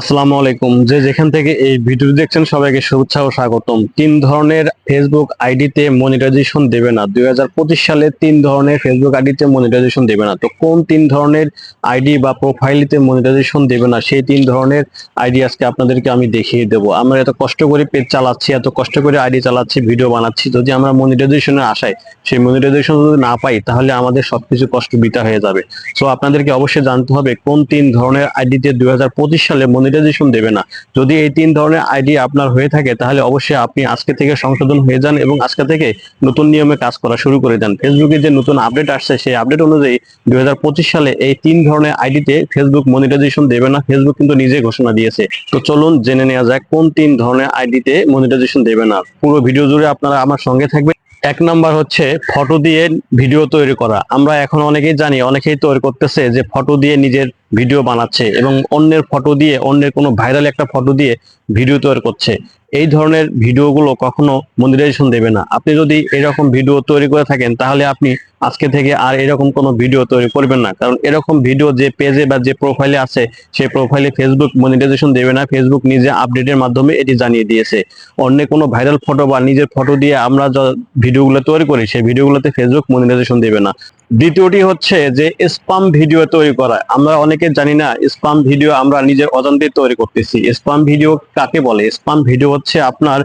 আসসালামু আলাইকুম। যে যেখান থেকে এই ভিডিও দেখছেন, সবাইকে শুভেচ্ছা ও স্বাগতম। তিন ধরনের ফেসবুক আইডিতে মনিটাইজেশন দেবে না। দুই সালে তিন ধরনের ফেসবুক আইডিতে মনিটাইজেশন দেবে না। তো কোন তিন ধরনের আইডি বা প্রোফাইলিতে মনিটাইজেশন দেবে না, সেই তিন ধরনের আইডি আজকে আপনাদেরকে আমি দেখিয়ে দেবো। আমরা এত কষ্ট করে পেজ চালাচ্ছি, এত কষ্ট করে আইডি চালাচ্ছি, ভিডিও বানাচ্ছি, যদি আমরা মনিটাইজেশনের আশায় সেই মনিটাইজেশন যদি না পাই, তাহলে আমাদের সবকিছু কষ্ট বিতা হয়ে যাবে। সো আপনাদেরকে অবশ্যই জানতে হবে কোন তিন ধরনের আইডিতে দুই হাজার পঁচিশ সালে মনিটাইজেশন দেবে না। যদি এই তিন ধরনের আইডি আপনার হয়ে থাকে, তাহলে অবশ্যই আপনি আজকে থেকে সংশোধন হয়ে যান এবং আজকে থেকে নতুন নিয়মে কাজ করা শুরু করে দেন। ফেসবুকে যে নতুন আপডেট আসছে, সেই আপডেট অনুযায়ী দুই সালে এই তিন ধরনের আইডিতে ফেসবুক মনিটাইজেশন দেবে না ফেসবুক কিন্তু নিজে ঘোষণা দিয়েছে। তো চলুন জেনে নেওয়া যাক কোন তিন ধরনের আইডিতে মনিটাইজেশন দেবে না। পুরো ভিডিও জুড়ে আপনারা আমার সঙ্গে থাকবেন। এক নাম্বার হচ্ছে ফটো দিয়ে ভিডিও তৈরি করা। আমরা এখন অনেকেই জানি, অনেকেই তৈরি করতেছে যে ফটো দিয়ে নিজের ভিডিও বানাচ্ছে এবং অন্যের ফটো দিয়ে, অন্যের কোনো ভাইরাল একটা ফটো দিয়ে ভিডিও তৈরি করছে। এই ধরনের ভিডিওগুলো কখনো মনিটাইজেশন দেবে না। আপনি যদি এরকম ভিডিও তৈরি করে থাকেন, তাহলে আপনি আজকে থেকে আর এরকম কোনো ভিডিও তৈরি করবেন না। কারণ এরকম ভিডিও যে পেজে বা যে প্রোফাইলে আছে, সেই প্রোফাইলে ফেসবুক মনিটাইজেশন দেবে না। ফেসবুক নিজে আপডেটের মাধ্যমে এটি জানিয়ে দিয়েছে। অন্য কোনো ভাইরাল ফটো বা নিজের ফটো দিয়ে আমরা যা ভিডিওগুলো তৈরি করি, সেই ভিডিওগুলোতে ফেসবুক মনিটাইজেশন দেবে না। দ্বিতীয়টি হচ্ছে যে স্পাম ভিডিও তৈরি করা। আমরা অনেকে জানি না স্পাম ভিডিও আমরা নিজের অজান্তে তৈরি করতেছি। স্পাম ভিডিও কাকে বলে? স্পাম ভিডিও হচ্ছে আপনার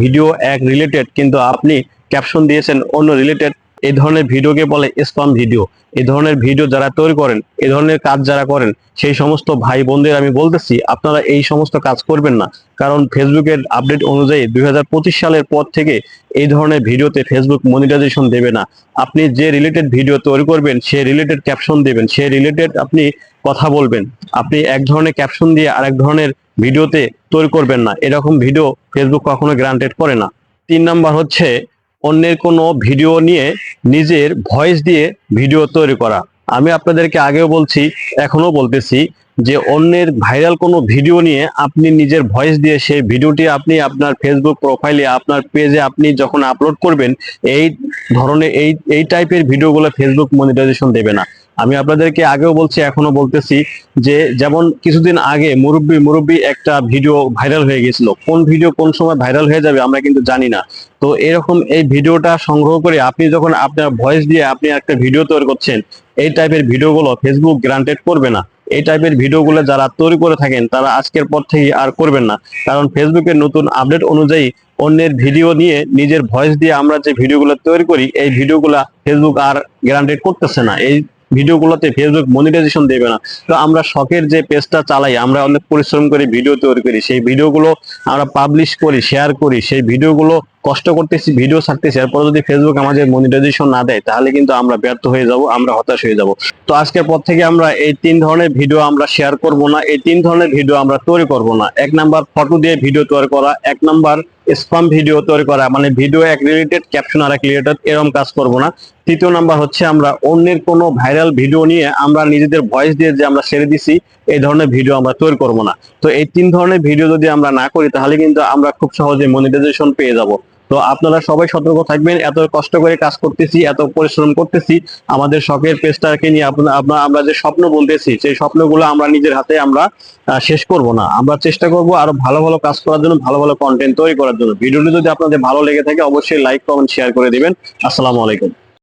ভিডিও এক রিলেটেড কিন্তু আপনি ক্যাপশন দিয়েছেন অন্য রিলেটেড এই ধরনের ভিডিওকে বলে স্পাম ভিডিও এই ধরনের ভিডিও যারা তৈরি করেন, এই ধরনের কাজ যারা করেন, সেই সমস্ত ভাই বোনদের আমি বলতেছি, আপনারা এই সমস্ত কাজ করবেন না। কারণ ফেসবুকের আপডেট অনুযায়ী দু হাজার পঁচিশ সালের পর থেকে এই ধরনের ভিডিওতে ফেসবুক মনিটাইজেশন দেবে না। আপনি যে রিলেটেড ভিডিও তৈরি করবেন, সে রিলেটেড ক্যাপশন দেবেন, সে রিলেটেড আপনি কথা বলবেন। আপনি এক ধরনের ক্যাপশন দিয়ে আরেক ধরনের ভিডিওতে তৈরি করবেন না। এরকম ভিডিও ফেসবুক কখনো গ্রান্টেড করে না। তিন নাম্বার হচ্ছে অন্যের কোনো ভিডিও নিয়ে নিজের ভয়েস দিয়ে ভিডিও তৈরি করা। আমি আপনাদেরকে আগেও বলছি এখনও বলতেছি যে অন্যের ভাইরাল কোনো ভিডিও নিয়ে আপনি নিজের ভয়েস দিয়ে সেই ভিডিওটি আপনি আপনার ফেসবুক প্রোফাইলে আপনার পেজে আপনি যখন আপলোড করবেন, এই ধরনের এই এই টাইপের ভিডিওগুলো ফেসবুক মনিটাইজেশন দেবে না। আমি আপনাদেরকে আগেও বলছি এখনও বলতেছি যে যেমন কিছুদিন আগে মুরব্বী মুরব্বী একটা ভিডিও ভাইরাল হয়ে গেছিল। কোন ভিডিও কোন সময় ভাইরাল হয়ে যাবে আমরা কিন্তু জানি না। তো এরকম এই ভিডিওটা সংগ্রহ করে আপনি যখন আপনার ভয়েস দিয়ে আপনি একটা ভিডিও তৈরি করছেন, এই টাইপের ভিডিওগুলো ফেসবুক গ্রান্টেড করবে না। এই টাইপের ভিডিওগুলো যারা তৈরি করে থাকেন, তারা আজকের পর থেকে আর করবেন না। কারণ ফেসবুকের নতুন আপডেট অনুযায়ী অন্যের ভিডিও নিয়ে নিজের ভয়েস দিয়ে আমরা যে ভিডিওগুলো তৈরি করি, এই ভিডিওগুলা ফেসবুক আর গ্রান্টেড করতেছে না। এই ভিডিওগুলোতে ফেসবুক মনিটাইজেশন দেবে না। তো আমরা শখের যে পেজটা চালাই, আমরা অনেক পরিশ্রম করে ভিডিও তৈরি করি। সেই ভিডিওগুলো আমরা পাবলিশ করি শেয়ার করি। সেই ভিডিওগুলো কষ্ট করতেছি ভিডিও ছাড়তেছি, এরপর যদি ফেসবুক আমাদের মনিটাইজেশন না দেয়, তাহলে কিন্তু আমরা ব্যর্থ হয়ে যাব, আমরা হতাশ হয়ে যাব। তো আজকের পর থেকে আমরা এই তিন ধরনের ভিডিও আমরা শেয়ার করব না, এই তিন ধরনের ভিডিও আমরা তৈরি করব না। এক নাম্বার ফটো দিয়ে ভিডিও তৈরি করা, এক নাম্বার স্পাম ভিডিও তৈরি করা মানে ভিডিও এক রিলেটেড ক্যাপশন আর এক রিলেটেড এরকম কাজ করব না। তৃতীয় নাম্বার হচ্ছে আমরা অন্যের কোনো ভাইরাল ভিডিও নিয়ে আমরা নিজেদের ভয়েস দিয়ে যে আমরা ছেড়ে দিছি, এই ধরনের ভিডিও আমরা তৈরি করব না। তো এই তিন ধরনের ভিডিও যদি আমরা না করি, তাহলে কিন্তু আমরা খুব সহজে মনিটাইজেশন পেয়ে যাব। তো আপনারা সবাই সতর্ক থাকবেন, এত কষ্ট করে কাজ করতেছি, এত পরিশ্রম করতেছি, আমাদের শখের পেজটাকে নিয়ে আপনার আমরা যে স্বপ্ন বলতেছি, সেই স্বপ্নগুলো আমরা নিজের হাতে আমরা শেষ করব না। আমরা চেষ্টা করব আরও ভালো ভালো কাজ করার জন্য, ভালো ভালো কন্টেন্ট তৈরি করার জন্য। ভিডিওটি যদি আপনাদের ভালো লেগে থাকে, অবশ্যই লাইক কমেন্ট শেয়ার করে দিবেন। আসসালামু আলাইকুম।